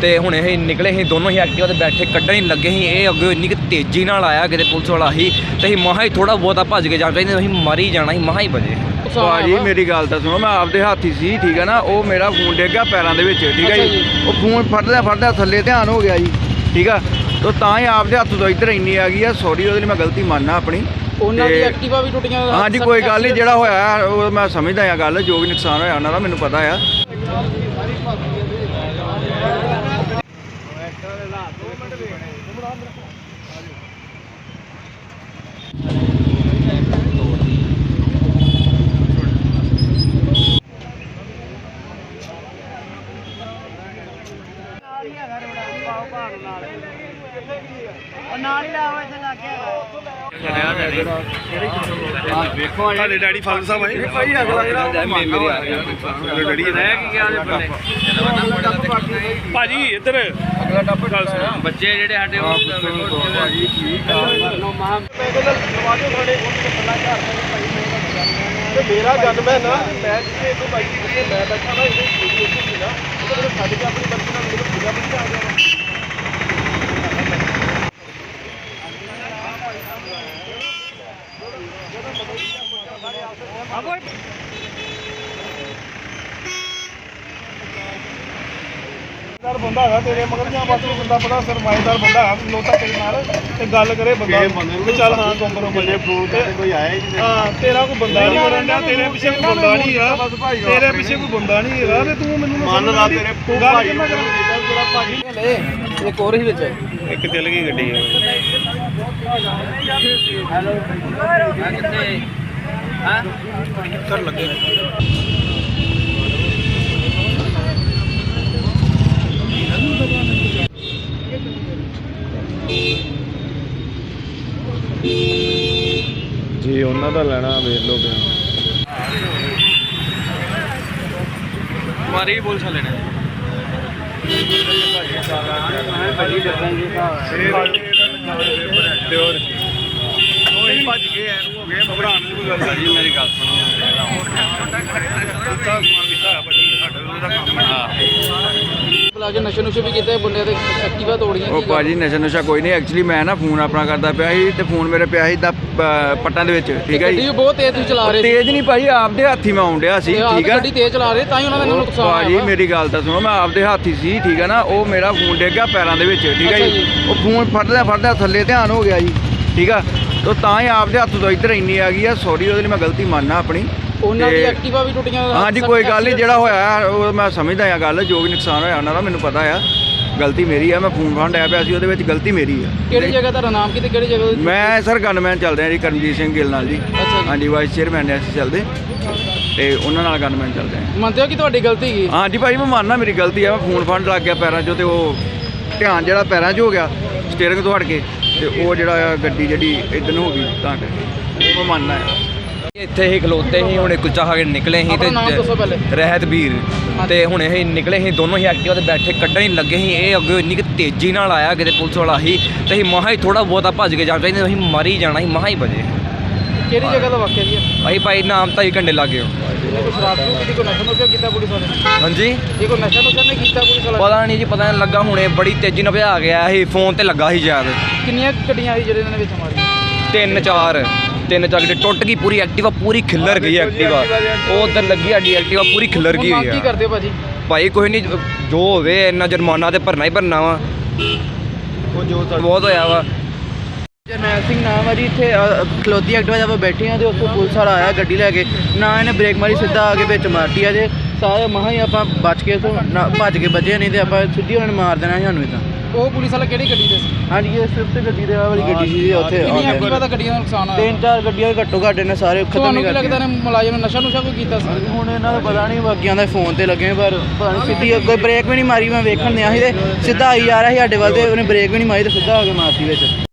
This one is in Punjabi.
ਤੇ ਹੁਣ ਇਹ ਨਿਕਲੇ ਸੀ ਦੋਨੋਂ ਹੀ ਐਕਟਿਵਾ ਤੇ ਬੈਠੇ ਕੱਢਣ ਹੀ ਲੱਗੇ ਸੀ। ਇਹ ਅੱਗੇ ਇੰਨੀ ਕੁ ਤੇਜ਼ੀ ਨਾਲ ਆਇਆ ਕਿਤੇ ਪੁਲਿਸ ਵਾਲਾ ਹੀ ਤੇ ਅਸੀਂ ਮਹਾ ਹੀ ਥੋੜਾ ਬਹੁਤਾ ਭੱਜ ਕੇ ਜਾਣਾ ਚਾਹੀਦਾ ਅਸੀਂ ਮਰ ਹੀ ਜਾਣਾ ਸੀ ਮਹਾ ਹੀ ਬਜੇ ਭਾਜੀ ਮੇਰੀ ਗੱਲ ਤਾਂ ਸੁਣੋ ਮੈਂ ਆਪਦੇ ਹੱਥੀ ਸੀ ਠੀਕ ਹੈ ਨਾ ਉਹ ਮੇਰਾ ਫੋਨ ਡਿੱਗ ਗਿਆ ਪੈਰਾਂ ਦੇ ਵਿੱਚ ਠੀਕ ਹੈ ਅੱਛਾ ਜੀ। ਜੀ। ਉਹ ਫੋਨ ਫੜਦਾ ਫੜਦਾ ਥੱਲੇ ਧਿਆਨ ਹੋ ਗਿਆ ਜੀ ਠੀਕ ਆ। ਤੋ ਤਾਂ ਹੀ ਆਪਦੇ ਹੱਥ ਤੋਂ ਇੱਧਰ ਇੰਨੀ ਆ ਗਈ ਆ ਸੌਰੀ ਉਹਦੇ ਲਈ ਮੈਂ ਗਲਤੀ ਮੰਨਣਾ ਆਪਣੀ। ਉਹਨਾਂ ਦੀ ਤੇ- ਐਕਟਿਵਾ ਵੀ ਟੁੱਟੀਆਂ ਹਾਂਜੀ ਕੋਈ ਗੱਲ ਨਹੀਂ ਜਿਹੜਾ ਹੋਇਆ ਉਹ ਮੈਂ ਸਮਝਦਾ ਆ ਗੱਲ ਜੋ ਵੀ ਨੁਕਸਾਨ ਹੋਇਆ ਉਹਨਾਂ ਦਾ ਮੈਨੂੰ ਪਤਾ ਆ। 2 ਮਿੰਟ ਵੇਖ ਘੁਮੜਾ ਮੇਰਾ ਆ ਜਾਓ ਨਾਲ ਹੀ ਲਾਓ ਇੱਥੇ ਲਾ ਕੇ ਸਾਡੇ ਡੈਡੀ ਫਾਦਰ ਸਾਹਿਬ ਆਏ? ਭਾਈ ਅਗਲਾ ਜਿਹੜਾ ਮੇਰੀ ਆ ਗਿਆ ਡੈਡੀ ਰਹਿ ਕੀ ਗਿਆ ਦੇ ਬੰਦੇ? ਭਾਜੀ ਇੱਧਰ। ਅਗਲਾ ਟੱਪ ਗੱਲ ਸੁਣ। ਬੱਚੇ ਜਿਹੜੇ ਸਾਡੇ ਤੇ ਮੇਰਾ ਗਨਮੈਨ ਆ ਮੈਂ ਜਿੱਥੇ ਇੱਕ ਬਾਈਕ ਤੇ ਮੈਂ ਬੈਠਾ ਨਾ ਇਹਦੇ ਵੀਡੀਓ ਸੀ ਨਾ ਉਹ ਤਾਂ ਛੱਡ ਕੇ ਆਪਣੀ ਬੱਚੀ ਨਾਲ ਮੇਰੇ ਪੂਜਾ ਵੀ ਆ ਗਿਆ। ਬੰਦਾ ਹੈਗਾ ਤੇਰੇ ਮਗਰ ਜਾਂ ਬਸ ਬੰਦਾ ਬੜਾ ਸਰਮਾਏਦਾਰ ਬੰਦਾ ਹੈ ਲੋਤਾ ਤੇਰੇ ਨਾਲ ਤੇ ਗੱਲ ਕਰੇ ਬੰਦਾ ਤੇ ਚੱਲ ਹਾਂ ਕੰਪਰੋਮਾਈਜ਼ ਤੇ ਕੋਈ ਆਇਆ ਹੀ ਨਹੀਂ। ਹਾਂ ਤੇਰਾ ਕੋਈ ਬੰਦਾ ਨਹੀਂ ਮਰਨ ਡਿਆ ਤੇਰੇ ਪਿੱਛੇ ਕੋਈ ਬੰਦਾ ਨਹੀਂ ਹੈਗਾ। ਤੇਰੇ ਪਿੱਛੇ ਕੋਈ ਬੰਦਾ ਨਹੀਂ ਹੈਗਾ ਤੇ ਤੂੰ ਮੈਨੂੰ ਮੰਨ ਲਾ ਤੇਰੇ ਗੱਲ ਕਿੰਨਾ ਤੇਰਾ ਭਾਜੀ ਇੱਕ ਹੋਰ ਹੀ ਵਿੱਚ। ਇੱਕ ਚੱਲ ਗਈ ਗੱਡੀ। ਕਰ ਲੱਗੇ। ਦਾ ਲੈਣਾ ਵੇਖ ਲਓ ਪਿਆ ਮਾਰੀ ਪੁਲਿਸ ਵਾਲੇ ਨੇ। ਦਿਓਰ ਉਹ ਹੀ ਭੱਜ ਗਏ ਐਨੂੰ ਹੋ ਗਏ ਘਬਰਾਉਣ ਦੀ ਕੋਈ ਗੱਲ ਨਹੀਂ ਮੇਰੀ ਗੱਲ ਸੁਣੋ ਤਾਂ ਸਮਾਨ ਕੀਤਾ ਹੈ ਭਾਜੀ ਸਾਡੇ ਉਹਦਾ ਕੰਮ ਹੈ ਬੁਲਾ ਕੇ ਨਸ਼ੇ ਨੁਸ਼ੇ ਵੀ ਕੀਤੇ ਬੰਦੇ ਤੇ ਐਕਟਿਵਾ ਤੋੜੀਆਂ ਉਹ? ਭਾਜੀ ਨਸ਼ਾ ਨੁਸ਼ਾ ਕੋਈ ਨਹੀਂ ਐਕਚੁਅਲੀ ਮੈਂ ਨਾ ਫੋਨ ਆਪਣਾ ਕਰਦਾ ਪਿਆ ਸੀ ਤੇ ਫੋਨ ਮੇਰੇ ਪਿਆ ਸੀ ਦਾ ਪੱਟਾਂ ਦੇ ਵਿੱਚ ਠੀਕ ਹੈ ਗੱਡੀ ਜੀ ਵੀ ਬਹੁਤ ਤੇਜ਼ ਤੁਸੀਂ ਚਲਾ ਰਹੇ ਸੀ ਤੇਜ਼ ਨਹੀਂ ਭਾਜੀ ਆਪਦੇ ਹੱਥੀ ਮੈਂ ਆਉਣ ਡਿਆ ਸੀ ਠੀਕ ਹੈ ਗੱਡੀ ਤੇਜ਼ ਚਲਾ ਰਹੇ ਤਾਂ ਹੀ ਉਹਨਾਂ ਦਾ ਇੰਨਾ ਨੁਕਸਾਨ ਭਾਜੀ ਹੋਇਆ ਵਾ। ਮੇਰੀ ਗੱਲ ਤਾਂ ਸੁਣੋ ਮੈਂ ਆਪਦੇ ਹੱਥੀ ਸੀ ਠੀਕ ਹੈ ਨਾ ਉਹ ਮੇਰਾ ਫੋਨ ਡਿੱਗ ਗਿਆ ਪੈਰਾਂ ਦੇ ਵਿੱਚ ਠੀਕ ਹੈ ਜੀ। ਉਹ ਫੋਨ ਫੜਦਾ ਫੜਦਾ ਥੱਲੇ ਧਿਆਨ ਹੋ ਗਿਆ ਜੀ ਠੀਕ ਆ ਤੋ ਤਾਂ ਹੀ ਆਪਦੇ ਹੱਥ ਤੋਂ ਇੱਧਰ ਇੰਨੀ ਆ ਗਈ ਆ ਸੌਰੀ ਉਹਦੇ ਲਈ ਮੈਂ ਗਲਤੀ ਮੰਨਣਾ ਆਪਣੀ ਉਹਨਾਂ ਦੀ ਤੇ- ਐਕਟਿਵਾ ਵੀ ਟੁੱਟੀਆਂ ਹਾਂਜੀ ਕੋਈ ਗੱਲ ਨਹੀਂ ਜਿਹੜਾ ਹੋਇਆ ਉਹ ਮੈਂ ਸਮਝਦਾ ਆ ਗੱਲ ਜੋ ਵੀ ਨੁਕਸਾਨ ਹੋਇਆ ਉਹਨਾਂ ਦਾ ਮੈਨੂੰ ਪਤਾ ਆ। ਗਲਤੀ ਮੇਰੀ ਆ ਮੈਂ ਫੋਨ ਫੜਨ ਡਿਆ ਪਿਆ ਸੀ ਉਹਦੇ ਵਿੱਚ ਗਲਤੀ ਮੇਰੀ ਆ। ਕਿਹੜੀ ਜਗ੍ਹਾ ਤੁਹਾਡਾ ਨਾਮ ਕੀ ਤੇ ਕਿਹੜੀ ਜਗ੍ਹਾ ਦਾ- ਮੈਂ ਸਰ ਗਨਮੈਨ ਚੱਲ ਰਿਹਾ ਜੀ ਕਰਮਜੀਤ ਸਿੰਘ ਗਿੱਲ ਨਾਲ ਜੀ। ਅੱਛਾ ਜੀ। ਹਾਂਜੀ ਵਾਈਸ ਚੇਅਰਮੈਨ ਅਸੀਂ ਚੱਲਦੇ। ਤੇ ਉਹਨਾਂ ਨਾਲ ਗਨਮੈਨ ਚੱਲਦੇ ਹਾਂ। ਮੰਨਦੇ ਹੋ ਕਿ ਤੁਹਾਡੀ ਗਲਤੀ ਕੀ? ਹਾਂਜੀ ਭਾਈ ਮੈਂ ਮੰਨਣਾ ਮੇਰੀ ਗਲਤੀ ਆ ਮੈਂ ਫੋਨ ਫੜਨ ਲੱਗ ਗਿਆ ਪੈਰਾਂ 'ਚੋਂ ਤੇ ਉਹ ਧਿਆਨ ਜਿਹੜਾ ਪੈਰਾਂ 'ਚ ਹੋ ਗਿਆ ਸਟੀਅਰਿੰਗ ਤੋਂ ਹਟ ਕੇ ਤੇ ਉਹ ਜਿਹੜਾ ਆ ਗੱਡੀ ਜਿਹੜੀ ਇਦਾਂ ਹੋ ਗਈ ਤਾਂ ਕਰਕੇ। ਉਹ ਮੈਂ ਮੰਨਣਾ ਹੈ। ਇੱਥੇ ਹੀ ਖਲੋਤੇ ਸੀ ਹੁਣੇ ਕੁਲਚਾ ਖਾ ਕੇ ਨਿਕਲੇ ਸੀ ਆਪਣਾ ਨਾਮ ਦੱਸੋ ਪਹਿਲੇ। ਰਹਿਤ ਵੀਰ ਤੇ ਹੁਣ ਇਹ ਨਿਕਲੇ ਸੀ ਦੋਨੋਂ ਹੀ ਐਕਟਿਵਾ ਤੇ ਬੈਠੇ ਕੱਢਣ ਹੀ ਲੱਗੇ ਸੀ। ਇਹ ਅੱਗੇ ਇੰਨੀ ਕੁ ਤੇਜ਼ੀ ਨਾਲ ਆਇਆ ਕਿਤੇ ਪੁਲਿਸ ਵਾਲਾ ਹੀ ਤੇ ਅਸੀਂ ਮਹਾ ਹੀ ਥੋੜਾ ਬਹੁਤਾ ਭੱਜ ਕੇ ਜਾਣਾ ਚਾਹੀਦਾ ਅਸੀਂ ਮਰ ਹੀ ਜਾਣਾ ਸੀ ਮਹਾ ਹੀ ਬਜੇ ਕਿਹੜੀ ਜਗ੍ਹਾ ਦਾ ਵਾਕਿਆ ਜੀ ਇਹ? ਅਸੀਂ ਭਾਈ ਨਾਮ ਤਾਂ ਹੀ ਘੰਟੇ ਲੱਗੇ ਹੋ। ਇਹ ਕੋਈ ਸ਼ਰਾਬ ਨੂੰ ਕਿਹਦੀ ਕੋਈ ਨਸ਼ਾ ਨੁਸ਼ਾ ਕੀਤਾ ਪੁਲਿਸ ਵਾਲੇ ਨੇ? ਹਾਂਜੀ? ਇਹ ਕੋਈ ਨਸ਼ਾ ਨੁਸ਼ਾ ਨਹੀਂ ਕੀਤਾ ਪੁਲਿਸ ਵਾਲਾ ਪਤਾ ਨਹੀਂ ਜੀ ਪਤਾ ਨਹੀਂ ਲੱਗਾ ਹੁਣੇ ਬੜੀ ਤੇਜ਼ੀ ਨਾਲ ਭਜਾ ਗਿਆ ਸੀ ਫੋਨ ਤੇ ਲੱਗਾ ਸੀ ਸ਼ਾਇਦ ਕਿੰਨੀਆਂ ਕੁ ਗੱਡੀਆਂ ਸੀ ਜਿਹੜੇ ਇਹਨਾਂ ਨੇ ਵਿੱਚ ਮਾਰੀਆਂ? ਤਿੰਨ ਚਾਰ। ਤਿੰਨ ਚਾਰ ਗੱਡੀ ਟੁੱਟ ਗਈ ਪੂਰੀ ਐਕਟਿਵਾ ਪੂਰੀ ਖਿੱਲਰ ਗਈ ਐਕਟਿਵਾ ਉਹ ਉਧਰ ਲੱਗੀ ਸਾਡੀ ਐਕਟਿਵਾ ਪੂਰੀ ਖਿੱਲਰ ਗਈ ਹੋਈ ਕੀ ਆ ਕਰਦੇ ਹੋ ਭਾਜੀ? ਭਾਈ ਕੋਈ ਨਹੀਂ ਜੋ ਹੋਵੇ ਇੰਨਾ ਜੁਰਮਾਨਾ ਤੇ ਭਰਨਾ ਹੀ ਭਰਨਾ ਵਾ। ਬਹੁਤ ਹੋਇਆ ਵਾ। ਜਰਨੈਲ ਸਿੰਘ ਨਾਮ ਆ ਜੀ ਇੱਥੇ ਅ, ਖਲੋਤੀ ਐਕਟਿਵਾ ਜਦ ਬੈਠੇ ਆ ਤੇ ਉੱਥੋਂ ਪੁਲਿਸ ਵਾਲਾ ਆਇਆ ਗੱਡੀ ਲੈ ਕੇ। ਨਾ ਇਹਨੇ ਬ੍ਰੇਕ ਮਾਰੀ ਸਿੱਧਾ ਆ ਕੇ ਵਿੱਚ ਮਾਰਤੀ ਆ ਜੇ। ਸਾਰੇ ਮਹਾਂ ਹੀ ਆਪਾਂ ਬਚ ਕੇ ਤੋਂ ਭੱਜ ਕੇ ਬਚੇ ਨਹੀਂ ਤੇ ਆਪਾਂ ਸਿੱਧੀ ਉਹਨਾਂ ਨੇ ਮਾਰ ਦੇਣਾ ਸੀ ਸਾਨੂੰ ਇਦਾਂ। ਉਹ ਪੁਲਿਸ ਵਾਲਾ ਕਿਹੜੀ ਗੱਡੀ ਦੇ ਸੀ? ਹਾਂਜੀ ਇਹ ਸਵਿਫਟ ਗੱਡੀ ਦੇ ਵਾਲੀ ਗੱਡੀ ਸੀ ਜੀ ਉੱਥੇ ਕਿੰਨੀ ਐਕਟਿਵਾ। ਦਾ ਗੱਡੀਆਂ ਦਾ ਨੁਕਸਾਨ ਹੋਇਆ? ਤਿੰਨ ਚਾਰ ਗੱਡੀਆਂ ਘੱਟੋ ਘੱਟ ਇਹਨੇ ਸਾਰੇ ਖਤਮ ਤੁਹਾਨੂੰ ਨਹੀਂ ਕੀ ਲੱਗਦਾ ਨੇ ਮੁਲਾਜ਼ਮ ਨੇ ਨਸ਼ਾ ਨੁਸ਼ਾ ਕੋਈ ਕੀਤਾ ਸੀ? ਹੁਣ ਇਹਨਾਂ ਦਾ ਪਤਾ ਨਹੀਂ ਬਾਕੀਆਂ ਦਾ ਫੋਨ ਤੇ ਲੱਗੇ ਪਰ ਪਤਾ ਨਹੀਂ ਸਿੱਧੀ ਕੋਈ ਬ੍ਰੇਕ ਵੀ ਨਹੀਂ ਮਾਰੀ ਮੈਂ ਵੇਖਣ ਦਿਆ ਸੀ ਤੇ ਸਿੱਧਾ ਆਈ ਜਾ ਰਿਹਾ ਸੀ ਸਾਡੇ ਵੱਲ ਤੇ ਉਹਨੇ ਬ੍ਰੇਕ ਵੀ ਨਹੀਂ ਮਾਰੀ ਤੇ ਸਿੱਧਾ ਆ ਕੇ ਮਾਰਤੀ ਵਿੱਚ।